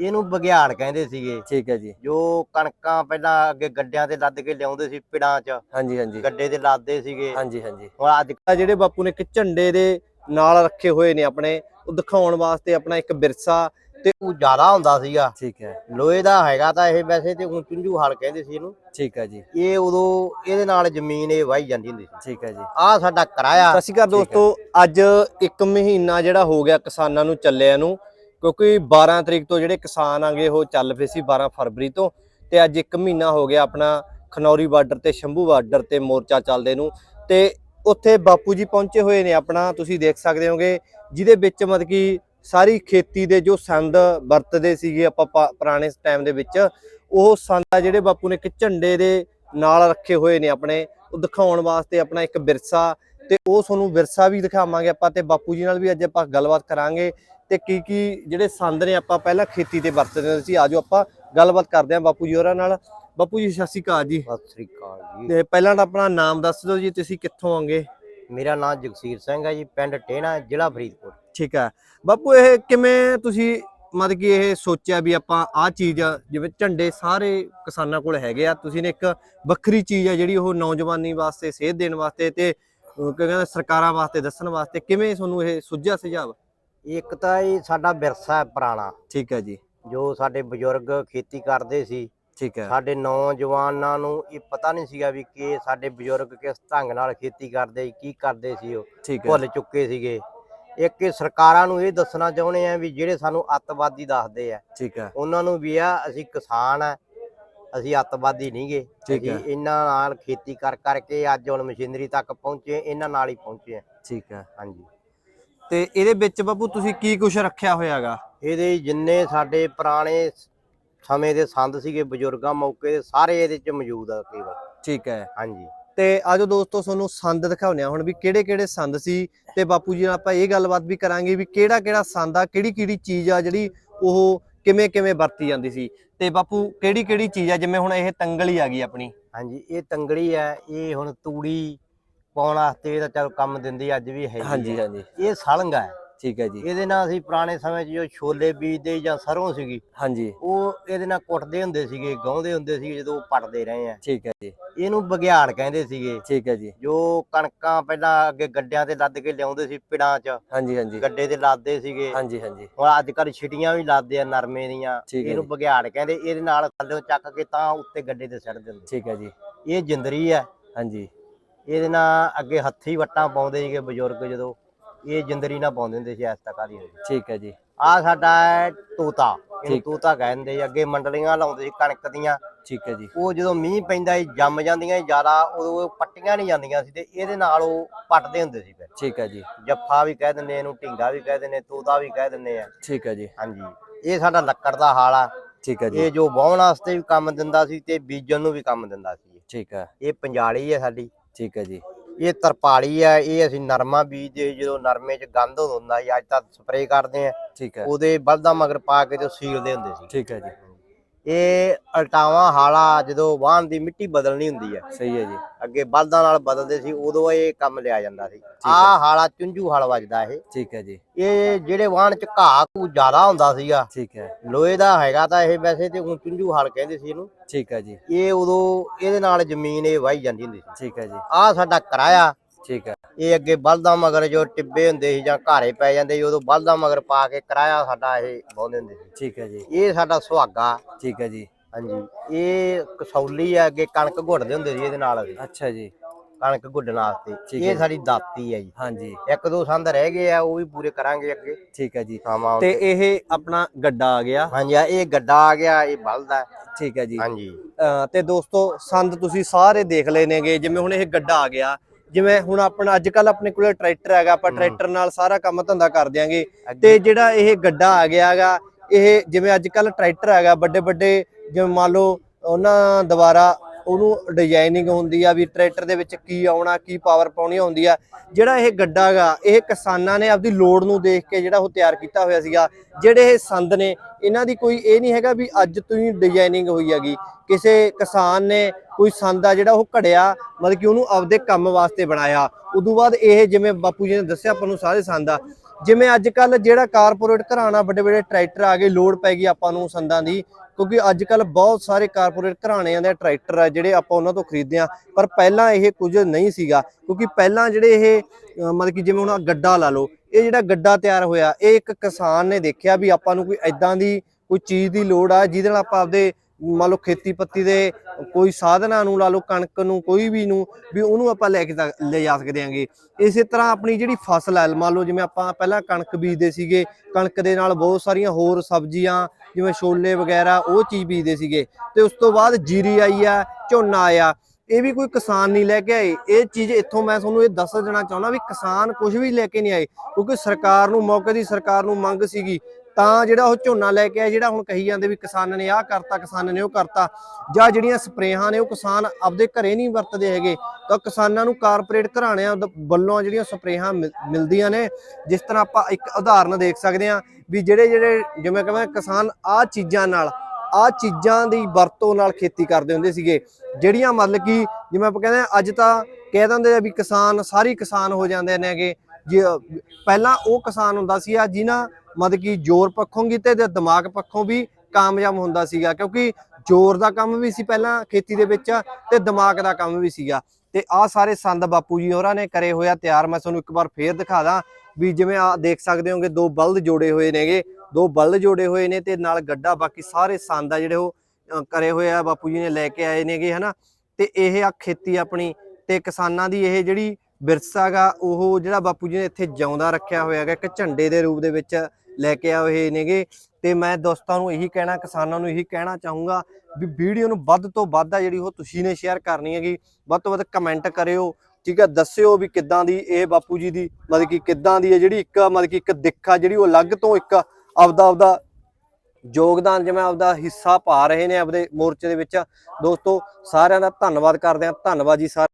ਇਹਨੂੰ ਬਗਿਆੜ ਕਹਿੰਦੇ ਸੀਗੇ। ਠੀਕ ਹੈ ਜੀ। ਜੋ ਕਣਕਾਂ ਪਹਿਲਾਂ ਅੱਗੇ ਗੱਡਿਆਂ ਤੇ ਲੱਦ ਕੇ ਲਿਆਉਂਦੇ ਸੀ ਪਿੜਾਂ 'ਚ ਹਾਂਜੀ ਹਾਂਜੀ। ਗੱਡੇ ਤੇ ਲਾਦਦੇ ਸੀਗੇ। ਹਾਂਜੀ ਹਾਂਜੀ। ਹੁਣ ਅੱਜ ਜਿਹੜੇ ਬਾਪੂ ਨੇ ਇੱਕ ਝੰਡੇ ਦੇ ਨਾਲ ਰੱਖੇ ਹੋਏ ਨੇ ਆਪਣੇ ਉਹ ਦਿਖਾਉਣ ਵਾਸਤੇ ਆਪਣਾ ਇੱਕ ਵਿਰਸਾ ਤੇ ਉਹ ਜ਼ਿਆਦਾ ਹੁੰਦਾ ਸੀਗਾ। ਠੀਕ ਹੈ। ਲੋਹੇ ਦਾ ਹੈਗਾ ਤਾਂ ਇਹ ਵੈਸੇ ਤੇ ਹੁਣ ਚੁੰਝੂ ਹਲ ਕਹਿੰਦੇ ਸੀ ਇਹਨੂੰ। ਠੀਕ ਹੈ ਜੀ। ਇਹ ਉਦੋਂ ਇਹਦੇ ਨਾਲ ਜ਼ਮੀਨ ਇਹ ਵਾਹੀ ਜਾਂਦੀ ਹੁੰਦੀ ਸੀ। ਠੀਕ ਹੈ ਜੀ। ਆਹ ਸਾਡਾ ਕਿਰਾਇਆ। ਸਤਿ ਸ਼੍ਰੀ ਅਕਾਲ ਦੋਸਤੋ ਅੱਜ ਇੱਕ ਮਹੀਨਾ ਜਿਹੜਾ ਹੋ ਗਿਆ ਕਿਸਾਨਾਂ ਨੂੰ ਚੱਲਿਆ ਨੂੰ ਕਿਉਂਕਿ 12 ਤਰੀਕ ਤੋਂ ਜਿਹੜੇ ਕਿਸਾਨ ਆਂਗੇ, ਉਹ ਚੱਲ ਪਏ ਸੀ 12 ਫਰਵਰੀ ਤੋਂ ਤੇ ਅੱਜ ਇੱਕ ਮਹੀਨਾ ਹੋ ਗਿਆ ਆਪਣਾ ਖਨੌਰੀ ਬਾਰਡਰ ਤੇ, ਸ਼ੰਭੂ ਬਾਰਡਰ ਤੇ ਮੋਰਚਾ ਚੱਲਦੇ ਨੂੰ ਤੇ ਉੱਥੇ ਬਾਪੂ ਜੀ ਪਹੁੰਚੇ ਹੋਏ ਨੇ ਆਪਣਾ, ਤੁਸੀਂ ਦੇਖ ਸਕਦੇ ਹੋਗੇ, ਜਿਹਦੇ ਵਿੱਚ ਮਤਲਬ ਕਿ ਸਾਰੀ ਖੇਤੀ ਦੇ ਜੋ ਸੰਦ ਵਰਤਦੇ ਸੀਗੇ ਆਪਾਂ ਪਾ- ਪੁਰਾਣੇ ਟਾਈਮ ਦੇ ਵਿੱਚ, ਉਹ ਸੰਦ ਜਿਹੜੇ ਬਾਪੂ ਨੇ ਇੱਕ ਝੰਡੇ ਦੇ ਨਾਲ ਰੱਖੇ ਹੋਏ ਨੇ ਆਪਣੇ, ਉਹ ਦਿਖਾਉਣ ਵਾਸਤੇ ਆਪਣਾ ਇੱਕ ਵਿਰਸਾ ਤੇ ਉਹ ਤੁਹਾਨੂੰ ਵਿਰਸਾ ਵੀ ਦਿਖਾਵਾਂਗੇ ਆਪਾਂ ਤੇ ਬਾਪੂ ਜੀ ਨਾਲ ਵੀ ਅੱਜ ਆਪਾਂ ਗੱਲਬਾਤ ਕਰਾਂਗੇ। ਤੇ ਕੀ ਕੀ ਜਿਹੜੇ ਸੰਦ ਨੇ ਆਪਾਂ ਪਹਿਲਾਂ ਖੇਤੀ ਤੇ ਵਰਤਦੇ ਹੁੰਦੇ ਸੀ ਆਜੋ ਆਪਾਂ ਗੱਲਬਾਤ ਕਰਦੇ ਹਾਂ ਬਾਪੂ ਜੀ ਹੋਰਾਂ ਨਾਲ। ਬਾਪੂ ਜੀ ਸਤਿ ਸ਼੍ਰੀ ਅਕਾਲ ਜੀ। ਸਤਿ ਸ੍ਰੀ ਅਕਾਲ ਜੀ। ਤੇ ਪਹਿਲਾਂ ਤਾਂ ਆਪਣਾ ਨਾਮ ਦੱਸ ਦਿਓ ਜੀ ਤੁਸੀਂ ਕਿੱਥੋਂ ਆਂਗੇ ਮੇਰਾ ਨਾਮ ਜਗਸੀਰ ਸਿੰਘ ਹੈ ਜੀ ਪਿੰਡ ਟੇਣਾ ਜ਼ਿਲ੍ਹਾ ਫਰੀਦਕੋਟ। ਠੀਕ ਹੈ। ਬਾਪੂ ਇਹ ਕਿਵੇਂ ਤੁਸੀਂ ਮਤਲਬ ਕਿ ਇਹ ਸੋਚਿਆ ਵੀ ਆਪਾਂ ਆਹ ਚੀਜ਼ ਜਿਵੇਂ ਝੰਡੇ ਸਾਰੇ ਕਿਸਾਨਾਂ ਕੋਲ ਹੈਗੇ ਆ ਤੁਸੀਂ ਨੇ ਇੱਕ ਵੱਖਰੀ ਚੀਜ਼ ਆ ਜਿਹੜੀ ਉਹ ਨੌਜਵਾਨੀ ਵਾਸਤੇ ਸੇਧ ਦੇਣ ਵਾਸਤੇ ਤੇ ਕਹਿੰਦੇ ਸਰਕਾਰਾਂ ਵਾਸਤੇ ਦੱਸਣ ਵਾਸਤੇ ਕਿਵੇਂ ਤੁਹਾਨੂੰ ਇਹ ਸੁਝਿਆ ਸੁਝਾਵ ਇੱਕ ਤਾਂ ਇਹ ਸਾਡਾ ਵਿਰਸਾ ਹੈ ਪੁਰਾਣਾ ਠੀਕ ਹੈ ਜੀ। ਜੋ ਸਾਡੇ ਬਜ਼ੁਰਗ ਖੇਤੀ ਕਰਦੇ ਸੀ। ਠੀਕ ਹੈ। ਸਾਡੇ ਨੌਜਵਾਨਾਂ ਨੂੰ ਇਹ ਪਤਾ ਨਹੀਂ ਸੀਗਾ ਵੀ ਕਿ ਸਾਡੇ ਬਜ਼ੁਰਗ ਕਿਸ ਢੰਗ ਨਾਲ ਖੇਤੀ ਕਰਦੇ ਸੀ ਕੀ ਕਰਦੇ ਸੀ ਉਹ ਠੀਕ ਹੈ। ਭੁੱਲ ਚੁੱਕੇ ਸੀਗੇ। ਇੱਕ ਇਹ ਸਰਕਾਰਾਂ ਨੂੰ ਇਹ ਦੱਸਣਾ ਚਾਹੁੰਦੇ ਆ ਵੀ ਜਿਹੜੇ ਸਾਨੂੰ ਅੱਤਵਾਦੀ ਦੱਸਦੇ ਆ ਠੀਕ ਹੈ। ਉਹਨਾਂ ਨੂੰ ਵੀ ਆ ਅਸੀਂ ਕਿਸਾਨ ਆ ਅਸੀਂ ਅੱਤਵਾਦੀ ਨਹੀਂਗੇ ਠੀਕ ਅਸੀਂ ਹੈ। ਇਹਨਾਂ ਨਾਲ ਖੇਤੀ ਕਰ ਕਰਕੇ ਅੱਜ ਹੁਣ ਮਸ਼ੀਨਰੀ ਤੱਕ ਪਹੁੰਚੇ ਇਹਨਾਂ ਨਾਲ ਹੀ ਪਹੁੰਚੇ ਆ। ਠੀਕ ਹੈ। ਹਾਂਜੀ। ਤੇ ਇਹਦੇ ਵਿੱਚ ਬਾਪੂ ਤੁਸੀਂ ਕੀ ਕੁਝ ਰੱਖਿਆ ਹੋਇਆਗਾ? ਇਹਦੇ ਜਿੰਨੇ ਸਾਡੇ ਪੁਰਾਣੇ ਸਮੇਂ ਦੇ ਸੰਦ ਸੀਗੇ ਬਜ਼ੁਰਗਾਂ ਮੌਕੇ ਦੇ ਸਾਰੇ ਇਹਦੇ ਚ ਮੌਜੂਦ ਆ ਕੇਵਲ ਠੀਕ ਹੈ। ਹਾਂਜੀ। ਤੇ ਆਜੋ ਦੋਸਤੋ ਤੁਹਾਨੂੰ ਸੰਦ ਦਿਖਾਉਂਦੇ ਆ ਹੁਣ ਵੀ ਕਿਹੜੇ ਕਿਹੜੇ ਸੰਦ ਸੀ ਤੇ ਬਾਪੂ ਜੀ ਨਾਲ ਆਪਾਂ ਇਹ ਗੱਲਬਾਤ ਵੀ ਕਰਾਂਗੇ ਵੀ ਕਿਹੜਾ ਕਿਹੜਾ ਸੰਦ ਆ ਕਿਹੜੀ ਕਿਹੜੀ ਚੀਜ਼ ਆ ਜਿਹੜੀ ਉਹ ਕਿਵੇਂ ਕਿਵੇਂ ਵਰਤੀ ਜਾਂਦੀ ਸੀ। ਤੇ ਬਾਪੂ ਕਿਹੜੀ ਕਿਹੜੀ ਚੀਜ਼ ਆ? ਜਿਵੇਂ ਹੁਣ ਇਹ ਤੰਗਲੀ ਆ ਗਈ ਆਪਣੀ। ਹਾਂਜੀ ਇਹ ਤੰਗੜੀ ਹੈ ਇਹ ਹੁਣ ਤੂੜੀ ਪਾਉਣ ਵਾਸਤੇ ਇਹਦਾ ਚੱਲ ਕੰਮ ਦਿੰਦੀ ਅੱਜ ਵੀ ਹੈ ਹਾਂਜੀ ਹਾਂਜੀ। ਇਹ ਸਲੰਗਾ ਹੈ ਠੀਕ ਹੈ ਜੀ। ਇਹਦੇ ਨਾਲ ਅਸੀਂ ਪੁਰਾਣੇ ਸਮੇਂ 'ਚ ਜੋ ਛੋਲੇ ਬੀਜਦੇ ਜਾਂ ਸਰੋਂ ਸੀਗੀ ਹਾਂਜੀ। ਉਹ ਇਹਦੇ ਨਾਲ ਕੁੱਟਦੇ ਹੁੰਦੇ ਸੀਗੇ ਗਾਉਂਦੇ ਹੁੰਦੇ ਸੀ ਜਦੋਂ ਪੜਦੇ ਰਹੇ ਆ। ਠੀਕ ਹੈ ਜੀ। ਇਹਨੂੰ ਬਗਿਆੜ ਕਹਿੰਦੇ ਸੀਗੇ। ਠੀਕ ਹੈ ਜੀ। ਜੋ ਕਣਕਾਂ ਪਹਿਲਾਂ ਅੱਗੇ ਗੱਡਿਆਂ ਤੇ ਲੱਦ ਕੇ ਲਿਆਉਂਦੇ ਸੀ ਪਿੜਾਂ 'ਚ ਹਾਂਜੀ ਹਾਂਜੀ। ਗੱਡੇ ਤੇ ਲਾਦਦੇ ਸੀਗੇ। ਹਾਂਜੀ ਹਾਂਜੀ। ਹੁਣ ਅੱਜ ਕੱਲ ਛਿਟੀਆਂ ਵੀ ਲਾਦਦੇ ਆ ਨਰਮੇ ਦੀਆਂ। ਇਹਨੂੰ। ਬਗਿਆੜ ਕਹਿੰਦੇ। ਇਹਦੇ ਨਾਲ ਥੱਲੇ ਚੱਕ ਕੇ ਤਾਂ ਉੱਤੇ ਗੱਡੇ ਤੇ ਸਿੱਟ ਦਿੰਦੇ। ਠੀਕ ਹੈ ਜੀ। ਇਹ ਜਿੰਦਰੀ ਹੈ ਹਾਂਜੀ। ਇਹਦੇ ਨਾਲ ਅੱਗੇ ਹੱਥੀ ਵੱਟਾਂ ਪਾਉਂਦੇ ਸੀਗੇ ਬਜ਼ੁਰਗ ਜਦੋਂ ਇਹ ਜਿੰਦਰੀ ਨਾਲ ਪਾਉਂਦੇ ਹੁੰਦੇ ਸੀ ਐਸ ਤੱਕ ਆਦੀ ਠੀਕ ਹੈ ਜੀ। ਆ ਸਾਡਾ ਹੈ ਤੋਤਾ ਇਹਨੂੰ ਠੀਕ। ਤੋਤਾ ਕਹਿੰਦੇ ਸੀ। ਅੱਗੇ ਮੰਡਲੀਆਂ ਲਾਉਂਦੇ ਸੀ ਕਣਕ ਦੀਆਂ। ਠੀਕ ਹੈ ਜੀ। ਉਹ ਜਦੋਂ ਮੀਂਹ ਪੈਂਦਾ ਸੀ ਜੰਮ ਜਾਂਦੀਆਂ ਸੀ ਜ਼ਿਆਦਾ ਉਦੋਂ ਉਹ ਪੱਟੀਆਂ ਨਹੀਂ ਜਾਂਦੀਆਂ ਸੀ ਤੇ ਇਹਦੇ ਨਾਲ ਉਹ ਪੱਟਦੇ ਹੁੰਦੇ ਸੀ ਫਿਰ। ਠੀਕ ਹੈ ਜੀ। ਜੱਫਾ ਵੀ ਕਹਿ ਦਿੰਦੇ ਇਹਨੂੰ ਢਿੰਗਾ ਵੀ ਕਹਿ ਦਿੰਦੇ ਤੋਤਾ ਵੀ ਕਹਿ ਦਿੰਦੇ ਆ। ਠੀਕ ਹੈ ਜੀ। ਹਾਂਜੀ। ਇਹ ਸਾਡਾ ਲੱਕੜ ਦਾ ਹਾਲ ਆ। ਠੀਕ ਹੈ ਜੀ। ਇਹ ਜੋ ਵਾਹੁਣ ਵਾਸਤੇ ਵੀ ਕੰਮ ਦਿੰਦਾ ਸੀ ਤੇ ਬੀਜਣ ਨੂੰ ਵੀ ਕੰਮ ਦਿੰਦਾ ਸੀ। ਠੀਕ ਹੈ। ਇਹ ਪੰਜਾਲੀ ਹੈ ਸਾਡੀ। ਠੀਕ ਹੈ ਜੀ। ਇਹ ਤਰਪਾਲੀ ਹੈ ਇਹ ਅਸੀਂ ਨਰਮਾ ਬੀਜਦੇ ਜਦੋਂ ਨਰਮੇ 'ਚ ਗੰਦ ਹੁੰਦਾ ਸੀ ਅੱਜ ਤਾਂ ਸਪਰੇਅ ਕਰਦੇ ਆ। ਠੀਕ ਹੈ। ਉਹਦੇ ਬਲਦਾਂ ਮਗਰ ਪਾ ਕੇ ਤੇ ਸੀਲਦੇ ਹੁੰਦੇ ਸੀ। ਠੀਕ ਹੈ ਜੀ। ਇਹ ਅਲਟਾਵਾਂ ਹਾਲਾ ਜਦੋਂ ਵਾਹਨ ਦੀ ਮਿੱਟੀ ਬਦਲਣੀ ਹੁੰਦੀ ਹੈ ਸਹੀ ਹੈ ਜੀ। ਅੱਗੇ ਬਲਦਾਂ ਨਾਲ ਬਦਲਦੇ ਸੀ ਉਦੋਂ ਇਹ ਕੰਮ ਲਿਆ ਜਾਂਦਾ ਸੀ। ਆਹ ਹਾਲਾ ਚੁੰਝੂ ਹਲ ਵੱਜਦਾ ਇਹ। ਠੀਕ ਹੈ ਜੀ। ਇਹ ਜਿਹੜੇ ਵਾਹਨ 'ਚ ਘਾਹ ਘੂ ਜ਼ਿਆਦਾ ਹੁੰਦਾ ਸੀਗਾ ਠੀਕ ਹੈ। ਲੋਹੇ ਦਾ ਹੈਗਾ ਤਾਂ ਇਹ ਵੈਸੇ ਤੇ ਹੁਣ ਚੁੰਝੂ ਹਲ ਕਹਿੰਦੇ ਸੀ ਇਹਨੂੰ। ਠੀਕ ਹੈ ਜੀ। ਇਹ ਉਦੋਂ ਇਹਦੇ ਨਾਲ ਜ਼ਮੀਨ ਇਹ ਵਾਹੀ ਜਾਂਦੀ ਹੁੰਦੀ ਸੀ। ਠੀਕ ਹੈ ਜੀ। ਆਹ ਸਾਡਾ ਕਿਰਾਇਆ ਠੀਕ ਹੈ। ਇਹ ਅੱਗੇ ਬਲਦਾਂ ਮਗਰ ਜੋ ਟਿੱਬੇ ਹੁੰਦੇ ਸੀ ਜਾਂ ਘਾਰੇ ਪੈ ਜਾਂਦੇ ਸੀ ਉਦੋਂ ਬਲਦਾਂ ਮਗਰ ਪਾ ਕੇ ਕਿਰਾਇਆ ਸਾਡਾ ਇਹ ਬਾਉਂਦੇ ਹੁੰਦੇ ਸੀ। ਠੀਕ ਹੈ ਜੀ। ਇਹ ਸਾਡਾ ਸੁਹਾਗਾ। ਠੀਕ ਹੈ ਜੀ। ਹਾਂਜੀ। ਇਹ ਕਸੌਲੀ ਆ ਅੱਗੇ ਕਣਕ ਘੁੱਟਦੇ ਹੁੰਦੇ ਸੀ ਇਹਦੇ ਨਾਲ ਅਸੀਂ ਅੱਛਾ ਜੀ। ਕਣਕ ਗੁੱਡਣ ਵਾਸਤੇ। ਇਹ। ਸਾਡੀ ਦਾਤੀ ਹੈ ਜੀ। ਹਾਂਜੀ। ਇੱਕ ਦੋ ਸੰਦ ਰਹਿ ਗਏ ਆ ਉਹ ਵੀ ਪੂਰੇ ਕਰਾਂਗੇ ਅੱਗੇ। ਠੀਕ ਹੈ ਜੀ। ਤੇ ਇਹ ਆਪਣਾ ਗੱਡਾ ਆ ਗਿਆ। ਹਾਂਜੀ ਇਹ ਗੱਡਾ ਆ ਗਿਆ ਇਹ ਬਲਦਾ। ਠੀਕ ਹੈ ਜੀ। ਹਾਂਜੀ। ਤੇ ਦੋਸਤੋ ਸੰਦ ਤੁਸੀਂ ਸਾਰੇ ਦੇਖ ਲਏ ਨੇਗੇ ਜਿਵੇਂ ਹੁਣ ਇਹ ਗੱਡਾ ਆ ਗਿਆ। ਜਿਵੇਂ ਹੁਣ ਆਪਣਾ ਅੱਜ ਕੱਲ ਆਪਣੇ ਕੋਲੇ ਟਰੈਕਟਰ ਹੈਗਾ ਆਪਾਂ। ਟਰੈਕਟਰ ਨਾਲ ਸਾਰਾ ਕੰਮ ਧੰਦਾ ਕਰ ਦਿਆਂਗੇ ਤੇ ਜਿਹੜਾ ਇਹ ਗੱਡਾ ਆ ਗਿਆਗਾ ਇਹ ਜਿਵੇਂ ਅੱਜ ਕੱਲ ਟਰੈਕਟਰ ਹੈਗਾ ਵੱਡੇ ਵੱਡੇ ਜਿਵੇਂ ਮੰਨ ਲਓ ਉਹਨਾਂ ਦੁਆਰਾ ਉਹਨੂੰ ਡਿਜ਼ਾਈਨਿੰਗ ਹੁੰਦੀ ਆ ਵੀ ਟਰੈਕਟਰ ਦੇ ਵਿੱਚ ਕੀ ਆਉਣਾ, ਕੀ ਪਾਵਰ ਪਾਉਣੀ ਹੁੰਦੀ ਆ। ਜਿਹੜਾ ਇਹ ਗੱਡਾ ਇਹ ਕਿਸਾਨਾਂ ਨੇ ਆਪਦੀ ਲੋੜ ਨੂੰ ਦੇਖ ਕੇ ਜਿਹੜਾ ਉਹ ਤਿਆਰ ਕੀਤਾ ਹੋਇਆ ਸੀਗਾ। ਜਿਹੜੇ ਇਹ ਸੰਦ ਨੇ, ਇਹਨਾਂ ਦੀ ਕੋਈ ਇਹ ਨਹੀਂ ਹੈਗਾ ਵੀ ਅੱਜ ਤੋਂ ਹੀ ਡਿਜ਼ਾਈਨਿੰਗ ਹੋਈ ਹੈਗੀ। ਕਿਸੇ ਕਿਸਾਨ ਨੇ ਕੋਈ ਸੰਦ ਆ ਜਿਹੜਾ ਉਹ ਘੜਿਆ, ਮਤਲਬ ਕਿ ਉਹਨੂੰ ਆਪਦੇ ਕੰਮ ਵਾਸਤੇ ਬਣਾਇਆ। ਉਦੋਂ ਬਾਅਦ ਇਹ ਜਿਵੇਂ ਬਾਪੂ ਜੀ ਨੇ ਦੱਸਿਆ, ਆਪਾਂ ਨੂੰ ਸਾਰੇ ਸੰਦ ਆ। ਜਿਵੇਂ ਅੱਜ ਕੱਲ ਜਿਹੜਾ ਕਾਰਪੋਰੇਟ ਘਰਾਣਾ ਵੱਡੇ ਵੱਡੇ ਟਰੈਕਟਰ ਆ ਗਏ ਲੋਡ ਪੈ ਗਈ ਆਪਾਂ ਨੂੰ ਸੰਦਾਂ ਦੀ। ਕਿਉਂਕਿ ਅੱਜ ਕੱਲ ਬਹੁਤ ਸਾਰੇ ਕਾਰਪੋਰੇਟ ਘਰਾਣਿਆਂ ਦੇ ਟਰੈਕਟਰ ਆ ਜਿਹੜੇ ਆਪਾਂ ਉਹਨਾਂ ਤੋਂ ਖਰੀਦਦੇ ਆ ਪਰ ਪਹਿਲਾਂ ਇਹ ਕੁਝ ਨਹੀਂ ਸੀਗਾ, ਕਿਉਂਕਿ ਪਹਿਲਾਂ ਜਿਹੜੇ ਇਹ ਮਤਲਬ ਕਿ ਜਿਵੇਂ ਹੁਣ ਗੱਡਾ ਲਾ ਲਓ, ਇਹ ਜਿਹੜਾ ਗੱਡਾ ਤਿਆਰ ਹੋਇਆ, ਇਹ ਇੱਕ ਕਿਸਾਨ ਨੇ ਦੇਖਿਆ ਵੀ ਆਪਾਂ ਨੂੰ ਕੋਈ ਐਦਾਂ ਦੀ ਕੋਈ ਚੀਜ਼ ਦੀ ਲੋੜ ਆ, ਜਿਹਦੇ ਨਾਲ ਆਪਾਂ ਆਪਦੇ ਮੰਨ ਲਓ ਖੇਤੀ ਪੱਤੀ ਦੇ ਕੋਈ ਸਾਧਨਾਂ ਨੂੰ, ਲਾ ਲਓ ਕਣਕ ਨੂੰ, ਕੋਈ ਵੀ ਨੂੰ, ਵੀ ਉਹਨੂੰ ਆਪਾਂ ਲੈ ਕੇ ਲੈ ਜਾ ਸਕਦੇ ਆਂਗੇ। ਇਸੇ ਤਰ੍ਹਾਂ ਆਪਣੀ ਜਿਹੜੀ ਫਸਲ ਹੈ, ਮੰਨ ਲਓ ਜਿਵੇਂ ਆਪਾਂ ਪਹਿਲਾਂ ਕਣਕ ਬੀਜਦੇ ਸੀਗੇ, ਕਣਕ ਦੇ ਨਾਲ ਬਹੁਤ ਸਾਰੀਆਂ ਹੋਰ ਸਬਜ਼ੀਆਂ, ਜਿਵੇਂ ਛੋਲੇ ਵਗੈਰਾ, ਉਹ ਚੀਜ਼ ਬੀਜਦੇ ਸੀਗੇ। ਤੇ ਉਸ ਤੋਂ ਬਾਅਦ ਜੀਰੀ ਆਈ ਆ, ਝੋਨਾ ਆਇਆ। ਇਹ ਵੀ ਕੋਈ ਕਿਸਾਨ ਨਹੀਂ ਲੈ ਕੇ ਆਏ। ਇਹ ਚੀਜ਼ ਇੱਥੋਂ ਮੈਂ ਤੁਹਾਨੂੰ ਇਹ ਦੱਸ ਦੇਣਾ ਚਾਹੁੰਦਾ ਵੀ ਕਿਸਾਨ ਕੁਝ ਵੀ ਲੈ ਕੇ ਨਹੀਂ ਆਏ, ਕਿਉਂਕਿ ਸਰਕਾਰ ਨੂੰ, ਮੌਕੇ ਦੀ ਸਰਕਾਰ ਨੂੰ ਮੰਗ ਸੀਗੀ ਤਾਂ ਜਿਹੜਾ ਉਹ ਝੋਨਾ ਲੈ ਕੇ ਆ ਜਿਹੜਾ ਹੁਣ ਕਹੀ ਜਾਂਦੇ ਵੀ ਕਿਸਾਨ ਨੇ ਆਹ ਕਰਤਾ, ਕਿਸਾਨ ਨੇ ਉਹ ਕਰਤਾ, ਜਾਂ ਜਿਹੜੀਆਂ ਸਪਰੇਹਾਂ ਨੇ ਉਹ ਕਿਸਾਨ ਆਪਦੇ ਘਰੇ ਨਹੀਂ ਵਰਤਦੇ ਹੈਗੇ, ਤਾਂ ਕਿਸਾਨਾਂ ਨੂੰ ਕਾਰਪੋਰੇਟ ਘਰਾਣਿਆਂ ਵੱਲੋਂ ਜਿਹੜੀਆਂ ਸਪਰੇਹਾਂ ਮਿਲ- ਮਿਲਦੀਆਂ ਨੇ, ਜਿਸ ਤਰ੍ਹਾਂ ਆਪਾਂ ਇੱਕ ਉਦਾਹਰਨ ਦੇਖ ਸਕਦੇ ਹਾਂ ਵੀ ਜਿਹੜੇ ਜਿਹੜੇ ਜਿਵੇਂ ਕਹਿੰਦਾ ਕਿਸਾਨ ਆਹ ਚੀਜ਼ਾਂ ਨਾਲ, ਆਹ ਚੀਜ਼ਾਂ ਦੀ ਵਰਤੋਂ ਨਾਲ ਖੇਤੀ ਕਰਦੇ ਹੁੰਦੇ ਸੀਗੇ, ਜਿਹੜੀਆਂ ਮਤਲਬ ਕਿ ਜਿਵੇਂ ਆਪਾਂ ਕਹਿੰਦੇ ਅੱਜ ਤਾਂ ਕਹਿ ਦਿੰਦੇ ਆ ਵੀ ਕਿਸਾਨ, ਸਾਰੇ ਕਿਸਾਨ ਹੋ ਜਾਂਦੇ ਨੇਗੇ ਜੇ ਪਹਿਲਾਂ ਉਹ ਕਿਸਾਨ ਹੁੰਦਾ ਸੀ ਆ, ਜਿਨ੍ਹਾਂ ਮਤਲਬ ਕਿ ਜ਼ੋਰ ਪੱਖੋਂ ਵੀ ਤੇ ਦਿਮਾਗ ਪੱਖੋਂ ਵੀ ਕਾਮਯਾਬ ਹੁੰਦਾ ਸੀਗਾ, ਕਿਉਂਕਿ ਜ਼ੋਰ ਦਾ ਕੰਮ ਵੀ ਸੀ ਪਹਿਲਾਂ ਖੇਤੀ ਦੇ ਵਿੱਚ ਤੇ ਦਿਮਾਗ ਦਾ ਕੰਮ ਵੀ ਸੀਗਾ। ਤੇ ਆਹ ਸਾਰੇ ਸੰਦ ਬਾਪੂ ਜੀ ਹੋਰਾਂ ਨੇ ਕਰੇ ਹੋਇਆ ਤਿਆਰ ਮੈਂ ਤੁਹਾਨੂੰ ਇੱਕ ਵਾਰ ਫੇਰ ਦਿਖਾ ਦਾਂ ਵੀ ਜਿਵੇਂ ਆ ਦੇਖ ਸਕਦੇ ਹੋਗੇ, ਦੋ ਬਲਦ ਜੋੜੇ ਹੋਏ ਨੇਗੇ, ਦੋ ਬਲਦ ਜੋੜੇ ਹੋਏ ਨੇ ਤੇ ਨਾਲ ਗੱਡਾ, ਬਾਕੀ ਸਾਰੇ ਸੰਦ ਆ ਜਿਹੜੇ ਉਹ ਕਰੇ ਹੋਏ ਆ, ਬਾਪੂ ਜੀ ਨੇ ਲੈ ਕੇ ਆਏ ਨੇਗੇ, ਹਨਾ। ਤੇ ਇਹ ਆ ਖੇਤੀ ਆਪਣੀ, ਤੇ ਕਿਸਾਨਾਂ ਦੀ ਇਹ ਜਿਹੜੀ ਵਿਰਸਾ ਗਾ ਉਹ ਜਿਹੜਾ ਬਾਪੂ ਜੀ ਨੇ ਇੱਥੇ ਜਿਉਂਦਾ ਰੱਖਿਆ ਹੋਇਆ ਹੈਗਾ, ਇੱਕ ਝੰਡੇ ਦੇ ਰੂਪ ਦੇ ਵਿੱਚ ਲੈ ਕੇ ਆਏ ਹੋਏ ਨੇਗੇ। ਤੇ ਮੈਂ ਦੋਸਤਾਂ ਨੂੰ ਇਹੀ ਕਹਿਣਾ, ਕਿਸਾਨਾਂ ਨੂੰ ਇਹੀ ਕਹਿਣਾ ਚਾਹੂੰਗਾ ਵੀ ਵੀਡੀਓ ਨੂੰ ਵੱਧ ਤੋਂ ਵੱਧ ਆ ਜਿਹੜੀ ਉਹ ਤੁਸੀਂ ਨੇ ਸ਼ੇਅਰ ਕਰਨੀ ਹੈਗੀ। ਵੱਧ ਤੋਂ ਵੱਧ ਕਮੈਂਟ ਕਰਿਓ, ਠੀਕ ਹੈ ਦੱਸਿਓ ਵੀ ਕਿੱਦਾਂ ਦੀ ਇਹ ਬਾਪੂ ਜੀ ਦੀ, ਮਤਲਬ ਕਿ ਕਿੱਦਾਂ ਦੀ ਹੈ ਜਿਹੜੀ ਇੱਕ, ਮਤਲਬ ਕਿ ਇੱਕ ਦਿੱਖਾ ਜਿਹੜੀ ਉਹ ਅਲੱਗ ਤੋਂ ਇੱਕ ਆਪਦਾ ਆਪਦਾ ਯੋਗਦਾਨ, ਜਿਵੇਂ ਆਪਦਾ ਹਿੱਸਾ ਪਾ ਰਹੇ ਨੇ ਆਪਦੇ ਮੋਰਚੇ ਦੇ ਵਿੱਚ। ਦੋਸਤੋ, ਸਾਰਿਆਂ ਦਾ ਧੰਨਵਾਦ ਕਰਦੇ ਹਾਂ। ਧੰਨਵਾਦ ਜੀ ਸਾਰੇ